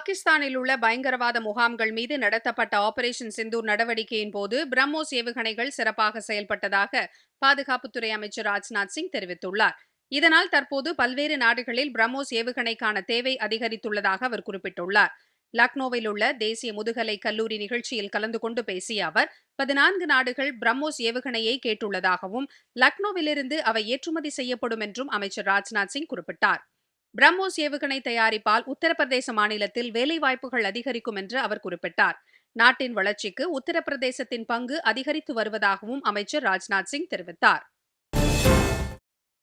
பாகிஸ்தானில் உள்ள பயங்கரவாத முகாம்கள் மீது நடத்தப்பட்ட ஆபரேஷன் சிந்தூர் நடவடிக்கையின் போது பிரம்மோஸ் ஏவுகணைகள் சிறப்பாக செயல்பட்டதாக பாதுகாப்புத்துறை அமைச்சர் ராஜ்நாத் சிங் தெரிவித்துள்ளார். இதனால் தற்போது பல்வேறு நாடுகளில் பிரம்மோஸ் ஏவுகணைக்கான தேவை அதிகரித்துள்ளதாக அவர் குறிப்பிட்டுள்ளார். லக்னோவில் உள்ள தேசிய முதுகலை கல்லூரி நிகழ்ச்சியில் கலந்து கொண்டு பேசிய அவர் பதினான்கு நாடுகள் பிரம்மோஸ் ஏவுகணையை கேட்டுள்ளதாகவும் லக்னோவிலிருந்து அவை ஏற்றுமதி செய்யப்படும் என்றும் அமைச்சர் ராஜ்நாத் சிங் குறிப்பிட்டார். பிரம்மோஸ் ஏவுகணை தயாரிப்பால் உத்தரப்பிரதேச மாநிலத்தில் வேலைவாய்ப்புகள் அதிகரிக்கும் என்று அவர் குறிப்பிட்டார். நாட்டின் வளர்ச்சிக்கு உத்தரப்பிரதேசத்தின் பங்கு அதிகரித்து வருவதாகவும் அமைச்சர் ராஜ்நாத் சிங் தெரிவித்தார்.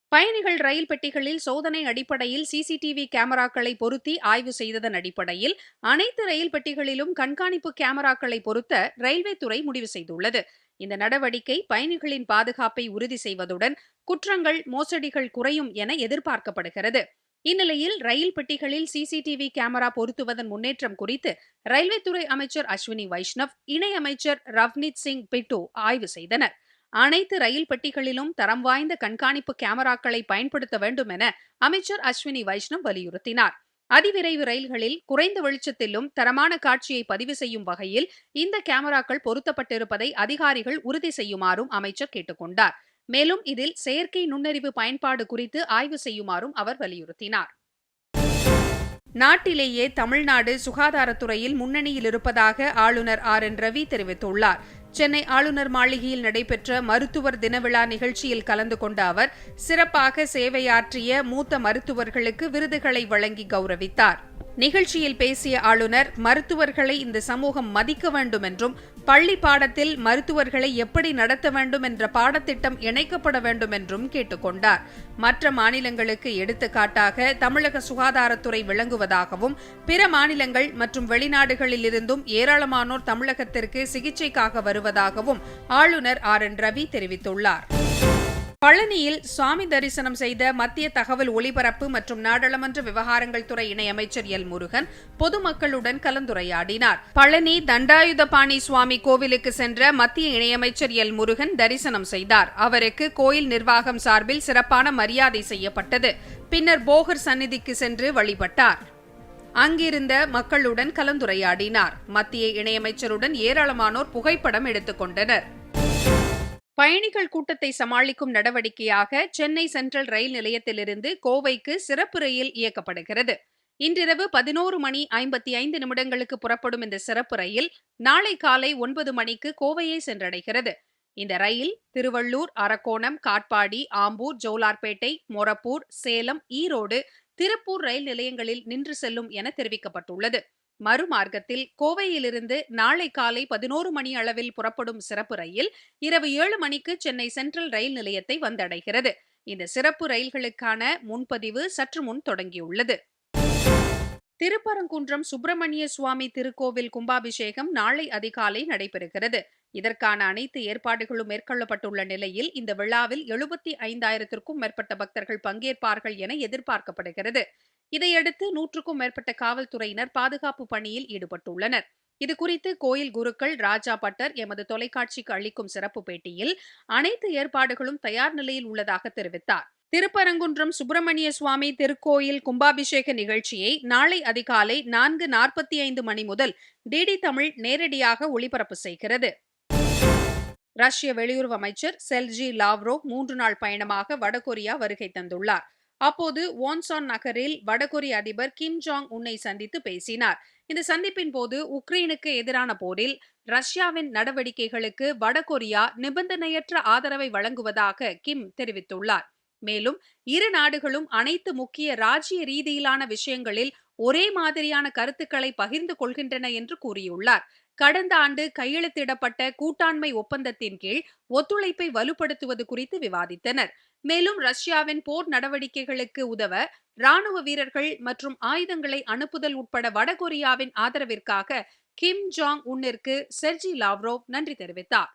பயணிகள் ரயில் பெட்டிகளில் சோதனை அடிப்படையில் சிசிடிவி கேமராக்களை பொருத்தி ஆய்வு செய்ததன் அடிப்படையில் அனைத்து ரயில் பெட்டிகளிலும் கண்காணிப்பு கேமராக்களை பொருத்த ரயில்வே துறை முடிவு செய்துள்ளது. இந்த நடவடிக்கை பயணிகளின் பாதுகாப்பை உறுதி செய்வதுடன் குற்றங்கள் மோசடிகள் குறையும் என எதிர்பார்க்கப்படுகிறது. இந்நிலையில் ரயில் பெட்டிகளில் சிசிடிவி கேமரா பொருத்துவதன் முன்னேற்றம் குறித்து ரயில்வே துறை அமைச்சர் அஸ்வினி வைஷ்ணவ் இணையமைச்சர் ரவ்னித் சிங் பிட்டு ஆய்வு செய்தனர். அனைத்து ரயில் பெட்டிகளிலும் தரம் வாய்ந்த கண்காணிப்பு கேமராக்களை பயன்படுத்த வேண்டும் என அமைச்சர் அஸ்வினி வைஷ்ணவ் வலியுறுத்தினார். அதிவிரைவு ரயில்களில் குறைந்த வெளிச்சத்திலும் தரமான காட்சியை பதிவு செய்யும் வகையில் இந்த கேமராக்கள் பொருத்தப்பட்டிருப்பதை அதிகாரிகள் உறுதி செய்யுமாறும் அமைச்சர் கேட்டுக்கொண்டார். மேலும் இதில் செயற்கை நுண்ணறிவு பயன்பாடு குறித்து ஆய்வு செய்யுமாறும் அவர் வலியுறுத்தினார். நாட்டிலேயே தமிழ்நாடு சுகாதாரத்துறையில் முன்னணியில் இருப்பதாக ஆளுநர் ஆர். என். ரவி தெரிவித்துள்ளார். சென்னை ஆளுநர் மாளிகையில் நடைபெற்ற மருத்துவர் தினவிழா நிகழ்ச்சியில் கலந்து கொண்ட அவர் சிறப்பாக சேவையாற்றிய மூத்த மருத்துவர்களுக்கு விருதுகளை வழங்கி கௌரவித்தார். நிகழ்ச்சியில் பேசிய ஆளுநர் மருத்துவர்களை இந்த சமூகம் மதிக்க வேண்டும் என்றும் பள்ளி பாடத்தில் மருத்துவர்களை எப்படி நடத்த வேண்டும் என்ற பாடத்திட்டம் இணைக்கப்பட வேண்டும் என்றும் கேட்டுக்கொண்டார். மற்ற மாநிலங்களுக்கு எடுத்துக்காட்டாக தமிழக சுகாதாரத்துறை விளங்குவதாகவும் பிற மாநிலங்கள் மற்றும் வெளிநாடுகளில் இருந்தும் ஏராளமானோர் தமிழகத்திற்கு சிகிச்சைக்காக வருவதாகவும் ஆளுநர் ஆர் என் ரவி தெரிவித்துள்ளார். பழனியில் சுவாமி தரிசனம் செய்த மத்திய தகவல் ஒலிபரப்பு மற்றும் நாடாளுமன்ற விவகாரங்கள் துறை இணையமைச்சர் எல். முருகன் பொதுமக்களுடன் கலந்துரையாடினார். பழனி தண்டாயுதபாணி சுவாமி கோவிலுக்கு சென்ற மத்திய இணையமைச்சர் எல். முருகன் தரிசனம் செய்தார். அவருக்கு கோயில் நிர்வாகம் சார்பில் சிறப்பான மரியாதை செய்யப்பட்டது. பின்னர் போகர் சந்நிதிக்கு சென்று வழிபட்டார். அங்கிருந்த மக்களுடன் கலந்துரையாடினார். மத்திய இணையமைச்சருடன் ஏராளமானோர் புகைப்படம் எடுத்துக்கொண்டனர் பயணிகள் கூட்டத்தை சமாளிக்கும் நடவடிக்கையாக சென்னை சென்ட்ரல் ரயில் நிலையத்திலிருந்து கோவைக்கு சிறப்பு ரயில் இயக்கப்படுகிறது. இன்றிரவு பதினோரு மணி ஐம்பத்தி ஐந்து நிமிடங்களுக்கு புறப்படும் இந்த சிறப்பு ரயில் நாளை காலை ஒன்பது மணிக்கு கோவையை சென்றடைகிறது. இந்த ரயில் திருவள்ளூர் அரக்கோணம் காட்பாடி ஆம்பூர் ஜோலார்பேட்டை மொரப்பூர் சேலம் ஈரோடு திருப்பூர் ரயில் நிலையங்களில் நின்று செல்லும் என தெரிவிக்கப்பட்டுள்ளது. மறுமார்க்கத்தில் கோவையிலிருந்து நாளை காலை பதினோரு மணி அளவில் புறப்படும் சிறப்பு ரயில் இரவு ஏழு மணிக்கு சென்னை சென்ட்ரல் ரயில் நிலையத்தை வந்தடைகிறது. இந்த சிறப்பு ரயில்களுக்கான முன்பதிவு சற்று முன் தொடங்கியுள்ளது. திருப்பரங்குன்றம் சுப்பிரமணிய சுவாமி திருக்கோவில் கும்பாபிஷேகம் நாளை அதிகாலை நடைபெறுகிறது. இதற்கான அனைத்து ஏற்பாடுகளும் மேற்கொள்ளப்பட்டுள்ள நிலையில் இந்த விழாவில் எழுபத்தி ஐந்தாயிரத்திற்கும் மேற்பட்ட பக்தர்கள் பங்கேற்பார்கள் என எதிர்பார்க்கப்படுகிறது. இதையடுத்து நூற்றுக்கும் மேற்பட்ட காவல்துறையினர் பாதுகாப்பு பணியில் ஈடுபட்டுள்ளனர். இதுகுறித்து கோயில் குருக்கள் ராஜா பட்டர் எமது தொலைக்காட்சிக்கு அளிக்கும் சிறப்பு பேட்டியில் அனைத்து ஏற்பாடுகளும் தயார் நிலையில் உள்ளதாக தெரிவித்தார். திருப்பரங்குன்றம் சுப்பிரமணிய சுவாமி திருக்கோயில் கும்பாபிஷேக நிகழ்ச்சியை நாளை அதிகாலை நான்கு நாற்பத்தி ஐந்து மணி முதல் டிடி தமிழ் நேரடியாக ஒளிபரப்பு செய்கிறது. ரஷ்ய வெளியுறவு அமைச்சர் செல்ஜி லாவ்ரோவ் மூன்று நாள் பயணமாக வடகொரியா வருகை தந்துள்ளார். அப்போது வான்சான் நகரில் வடகொரிய அதிபர் கிம் ஜாங் உன்னை சந்தித்து பேசினார். இந்த சந்திப்பின் போது உக்ரைனுக்கு எதிரான போரில் ரஷ்யாவின் நடவடிக்கைகளுக்கு வடகொரியா நிபந்தனையற்ற ஆதரவை வழங்குவதாக கிம் தெரிவித்துள்ளார். மேலும் இரு நாடுகளும் அனைத்து முக்கிய ராஜ்ய ரீதியிலான விஷயங்களில் ஒரே மாதிரியான கருத்துக்களை பகிர்ந்து கொள்கின்றன என்று கூறியுள்ளார். கடந்த ஆண்டு கையெழுத்திடப்பட்ட கூட்டாண்மை ஒப்பந்தத்தின் கீழ் ஒத்துழைப்பை வலுப்படுத்துவது குறித்து விவாதித்தனர். மேலும் ரஷ்யாவின் போர் நடவடிக்கைகளுக்கு உதவ ராணுவ வீரர்கள் மற்றும் ஆயுதங்களை அனுப்புதல் உட்பட வடகொரியாவின் ஆதரவிற்காக கிம் ஜாங் உன்னிற்கு செர்ஜி லாவ்ரோவ் நன்றி தெரிவித்தார்.